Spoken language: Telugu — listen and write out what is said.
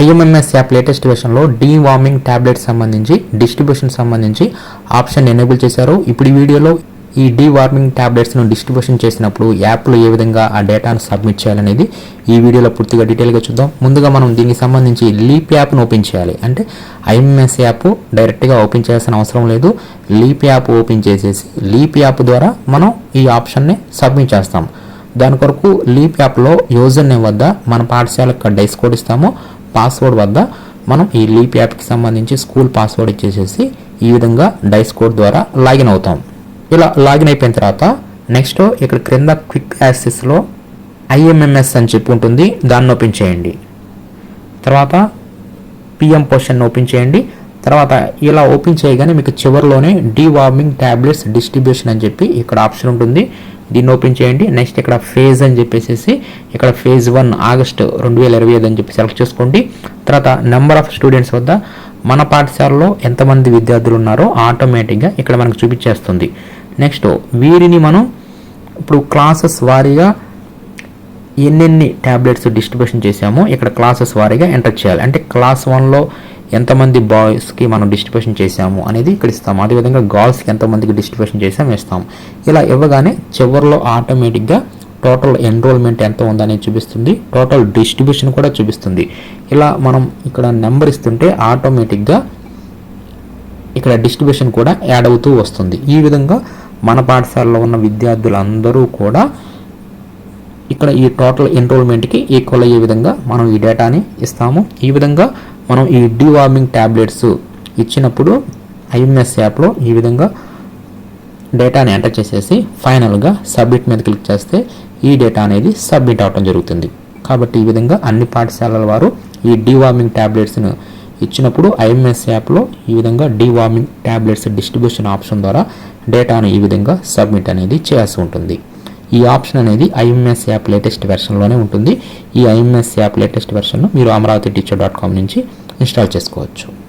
ఐఎంఎంఎస్ యాప్ లేటెస్ట్ వెర్షన్లో డీ వార్మింగ్ ట్యాబ్లెట్ సంబంధించి డిస్ట్రిబ్యూషన్ సంబంధించి ఆప్షన్ ఎనేబుల్ చేశారు. ఇప్పుడు ఈ వీడియోలో ఈ డీ వార్మింగ్ ట్యాబ్లెట్స్ను డిస్ట్రిబ్యూషన్ చేసినప్పుడు యాప్లో ఏ విధంగా ఆ డేటాను సబ్మిట్ చేయాలనేది ఈ వీడియోలో పూర్తిగా డీటెయిల్గా చూద్దాం. ముందుగా మనం దీనికి సంబంధించి లీప్ యాప్ను ఓపెన్ చేయాలి. అంటే ఐఎంఎస్ యాప్ డైరెక్ట్గా ఓపెన్ చేయాల్సిన అవసరం లేదు. లీప్ యాప్ ఓపెన్ చేసేసి లీప్ యాప్ ద్వారా మనం ఈ ఆప్షన్ని సబ్మిట్ చేస్తాం. దాని కొరకు లీప్ యాప్లో యూజర్ నేమ్ వద్ద మన పాఠశాల డైస్ కోడ్ ఇస్తాము. పాస్వర్డ్ వద్ద మనం ఈ లీప్ యాప్కి సంబంధించి స్కూల్ పాస్వర్డ్ ఇచ్చేసేసి ఈ విధంగా డైస్ కోడ్ ద్వారా లాగిన్ అవుతాం. ఇలా లాగిన్ అయిపోయిన తర్వాత నెక్స్ట్ ఇక్కడ క్రింద క్విక్ యాక్సెస్లో ఐఎంఎంఎస్ అని చెప్పి ఉంటుంది దాన్ని ఓపెన్ చేయండి. తర్వాత పిఎం పోర్షన్ ఓపెన్ చేయండి. తర్వాత ఇలా ఓపెన్ చేయగానే మీకు చివరిలోనే డీవార్మింగ్ ట్యాబ్లెట్స్ డిస్ట్రిబ్యూషన్ అని చెప్పి ఇక్కడ ఆప్షన్ ఉంటుంది. దీన్ని ఓపెన్ చేయండి. నెక్స్ట్ ఇక్కడ ఫేజ్ అని చెప్పేసి ఇక్కడ ఫేజ్ వన్ ఆగస్ట్ రెండు వేల ఇరవై ఐదు అని చెప్పి సెలెక్ట్ చేసుకోండి. తర్వాత నెంబర్ ఆఫ్ స్టూడెంట్స్ వద్ద మన పాఠశాలలో ఎంతమంది విద్యార్థులు ఉన్నారో ఆటోమేటిక్గా ఇక్కడ మనకు చూపించేస్తుంది. నెక్స్ట్ వీరిని మనం ఇప్పుడు క్లాసెస్ వారీగా ఎన్నెన్ని ట్యాబ్లెట్స్ డిస్ట్రిబ్యూషన్ చేశామో ఇక్కడ క్లాసెస్ వారీగా ఎంటర్ చేయాలి. అంటే క్లాస్ వన్లో ఎంతమంది బాయ్స్కి మనం డిస్ట్రిబ్యూషన్ చేశాము అనేది ఇక్కడ ఇస్తాము. అదేవిధంగా గర్ల్స్కి ఎంతమందికి డిస్ట్రిబ్యూషన్ చేసాము ఇస్తాం ఇలా ఇవ్వగానే చివరిలో ఆటోమేటిక్గా టోటల్ ఎన్రోల్మెంట్ ఎంత ఉందనేది చూపిస్తుంది. టోటల్ డిస్ట్రిబ్యూషన్ కూడా చూపిస్తుంది. ఇలా మనం ఇక్కడ నెంబర్ ఇస్తుంటే ఆటోమేటిక్గా ఇక్కడ డిస్ట్రిబ్యూషన్ కూడా యాడ్ అవుతూ వస్తుంది. ఈ విధంగా మన పాఠశాలలో ఉన్న విద్యార్థులందరూ కూడా ఇక్కడ ఈ టోటల్ ఎన్రోల్మెంట్కి ఈక్వల్ అయ్యే విధంగా మనం ఈ డేటాని ఇస్తాము. ఈ విధంగా మనం ఈ డివార్మింగ్ ట్యాబ్లెట్స్ ఇచ్చినప్పుడు ఐఎంఎస్ యాప్లో ఈ విధంగా డేటాని ఎంటర్ చేసేసి ఫైనల్గా సబ్మిట్ మీద క్లిక్ చేస్తే ఈ డేటా అనేది సబ్మిట్ అవ్వటం జరుగుతుంది. కాబట్టి ఈ విధంగా అన్ని పాఠశాలల వారు ఈ డివార్మింగ్ ట్యాబ్లెట్స్ను ఇచ్చినప్పుడు ఐఎంఎస్ యాప్లో ఈ విధంగా డివార్మింగ్ ట్యాబ్లెట్స్ డిస్ట్రిబ్యూషన్ ఆప్షన్ ద్వారా డేటాను ఈ విధంగా సబ్మిట్ అనేది చేయాల్సి ఉంటుంది. ఈ ఆప్షన్ అనేది ఐఎంఎస్ యాప్ లేటెస్ట్ వెర్షన్లోనే ఉంటుంది. ఈ ఐఎంఎస్ యాప్ లేటెస్ట్ వెర్షన్ను మీరు అమరావతి టీచర్ డాట్ కామ్ నుంచి ఇన్స్టాల్ చేసుకోవచ్చు.